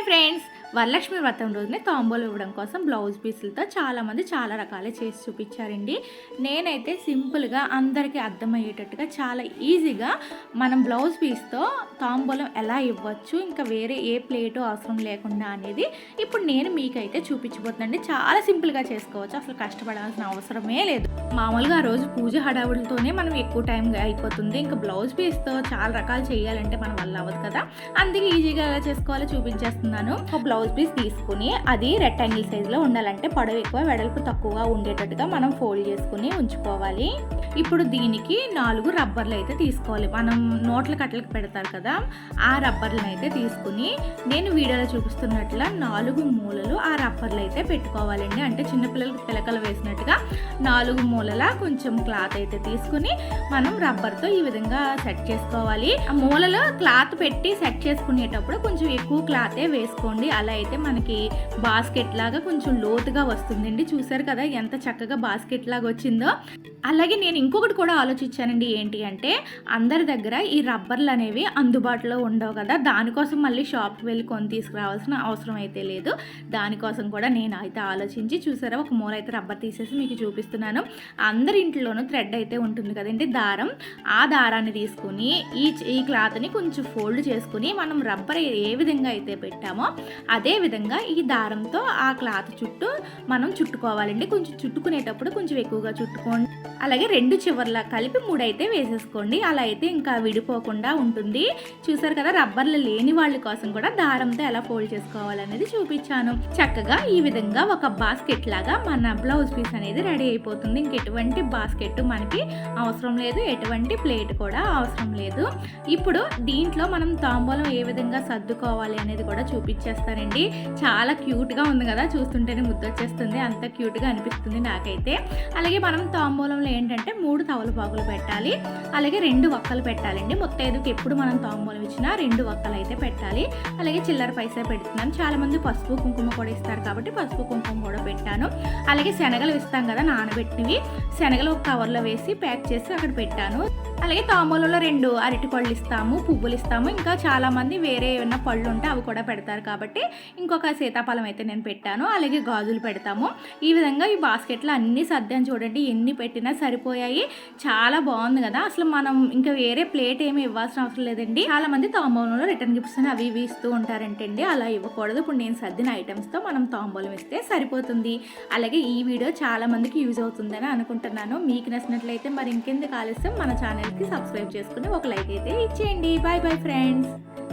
Hi friends Varalakshmi వ్రతం రోజునే తాంబూలు ఇవ్వడం కోసం బ్లౌజ్ పీసులతో చాలామంది చాలా రకాలు చేసి చూపించారండి. నేనైతే సింపుల్గా అందరికీ అర్థమయ్యేటట్టుగా చాలా ఈజీగా మనం బ్లౌజ్ పీస్తో తాంబూలం ఎలా ఇవ్వచ్చు ఇంకా వేరే ఏ ప్లేటు అవసరం లేకుండా అనేది ఇప్పుడు నేను మీకైతే చూపించబోతుందండి చాలా సింపుల్గా చేసుకోవచ్చు అసలు కష్టపడాల్సిన అవసరమే లేదు. మామూలుగా ఆ రోజు పూజ హడావుడితోనే మనం ఎక్కువ టైం అయిపోతుంది. ఇంకా బ్లౌజ్ పీస్తో చాలా రకాలు చేయాలంటే మన వల్ల అవ్వదు కదా. అందుకే ఈజీగా ఎలా చేసుకోవాలో చూపించేస్తున్నాను. బ్లౌజ్ బ్లౌజ్ పీస్ తీసుకుని అది రెక్టాంగిల్ సైజులో ఉండాలంటే పొడవు ఎక్కువ వెడల్పు తక్కువగా ఉండేటట్టుగా మనం ఫోల్డ్ చేసుకుని ఉంచుకోవాలి. ఇప్పుడు దీనికి నాలుగు రబ్బర్లు అయితే తీసుకోవాలి. మనం నోట్ల కట్టలకు పెడతారు కదా ఆ రబ్బర్లను అయితే తీసుకుని నేను వీడియోలో చూపిస్తున్నట్ల నాలుగు మూలలు ఆ రబ్బర్లు అయితే పెట్టుకోవాలండి. అంటే చిన్నపిల్లలకి పిలకలు వేసినట్టుగా నాలుగు మూలల కొంచెం క్లాత్ అయితే తీసుకుని మనం రబ్బర్తో ఈ విధంగా సెట్ చేసుకోవాలి. ఆ మూలలో క్లాత్ పెట్టి సెట్ చేసుకునేటప్పుడు కొంచెం ఎక్కువ క్లాతే వేసుకోండి. అలా అయితే మనకి బాస్కెట్ లాగా కొంచెం లోతుగా వస్తుందండి. చూసారు కదా ఎంత చక్కగా బాస్కెట్ లాగా వచ్చిందో. అలాగే నేను ఇంకొకటి కూడా ఆలోచించానండి ఏంటి అంటే అందరి దగ్గర ఈ రబ్బర్లు అనేవి అందుబాటులో ఉండవు కదా. దానికోసం మళ్ళీ షాప్కి వెళ్ళి కొని తీసుకురావాల్సిన అవసరం అయితే లేదు. దానికోసం కూడా నేను అయితే ఆలోచించి చూసారా ఒక మూల అయితే రబ్బర్ తీసేసి మీకు చూపిస్తున్నాను. అందరి ఇంట్లోనూ థ్రెడ్ అయితే ఉంటుంది కదండి దారం. ఆ దారాన్ని తీసుకుని ఈ ఈ క్లాత్ని కొంచెం ఫోల్డ్ చేసుకుని మనం రబ్బర్ ఏ విధంగా అయితే పెట్టామో అదే విధంగా ఈ దారంతో ఆ క్లాత్ చుట్టూ మనం చుట్టుకోవాలండి. కొంచెం చుట్టుకునేటప్పుడు కొంచెం ఎక్కువగా చుట్టుకోండి. అలాగే రెండు చివర్లా కలిపి మూడైతే వేసేసుకోండి. అలా అయితే ఇంకా విడిపోకుండా ఉంటుంది. చూసారు కదా రబ్బర్లు లేని వాళ్ళ కోసం కూడా దారంతో ఎలా ఫోల్డ్ చేసుకోవాలనేది చూపించాను. చక్కగా ఈ విధంగా ఒక బాస్కెట్ లాగా మన బ్లౌజ్ పీస్ అనేది రెడీ అయిపోతుంది. ఇంక ఎటువంటి బాస్కెట్ మనకి అవసరం లేదు. ఎటువంటి ప్లేట్ కూడా అవసరం లేదు. ఇప్పుడు దీంట్లో మనం తాంబూలం ఏ విధంగా సర్దుకోవాలి అనేది కూడా చూపించేస్తానండి. చాలా క్యూట్గా ఉంది కదా చూస్తుంటేనే ముద్దొచ్చేస్తుంది. అంత క్యూట్గా అనిపిస్తుంది నాకైతే. అలాగే మనం తాంబూలంలో ఏంటంటే మూడు తవలపాకులు పెట్టాలి. అలాగే రెండు వక్కలు పెట్టాలండి. ముత్తైదుకి ఎప్పుడు మనం తాంబూలం ఇచ్చినా రెండు వక్కలు అయితే పెట్టాలి. అలాగే చిల్లర పైసా పెడుతున్నాను. చాలామంది పసుపు కుంకుమ కూడా ఇస్తారు కాబట్టి పసుపు కుంకుమ కూడా పెట్టాను. అలాగే శనగలు ఇస్తాం కదా నానబెట్టినవి. శనగలు ఒక కవర్లో వేసి ప్యాక్ చేసి అక్కడ పెట్టాను. అలాగే తాంబూలంలో రెండు అరటి పళ్ళు ఇస్తాము పువ్వులు ఇస్తాము. ఇంకా చాలామంది వేరే ఏమైనా పళ్ళు ఉంటే అవి కూడా పెడతారు కాబట్టి ఇంకొక సీతాఫలం అయితే నేను పెట్టాను అలాగే గాజులు పెడతాము. ఈ విధంగా ఈ బాస్కెట్లో అన్ని సర్దాను చూడండి ఎన్ని పెట్టినా సరిపోయాయి. చాలా బాగుంది కదా. అసలు మనం ఇంకా వేరే ప్లేట్ ఏమి ఇవ్వాల్సిన అవసరం లేదండి. చాలా మంది తాంబూలంలో రిటర్న్ గిఫ్ట్స్ అని అవి ఇవి ఇస్తూ ఉంటారంటండి. అలా ఇవ్వకూడదు. ఇప్పుడు నేను సర్దిన ఐటమ్స్తో మనం తాంబూలం ఇస్తే సరిపోతుంది. అలాగే ఈ వీడియో చాలా మందికి యూజ్ అవుతుందని అనుకుంటున్నాను. మీకు నచ్చినట్లయితే మరి ఇంకెందుకు ఆలస్యం? మన ఛానల్కి సబ్స్క్రైబ్ చేసుకుని ఒక లైక్ అయితే ఇచ్చేయండి. Bye bye friends.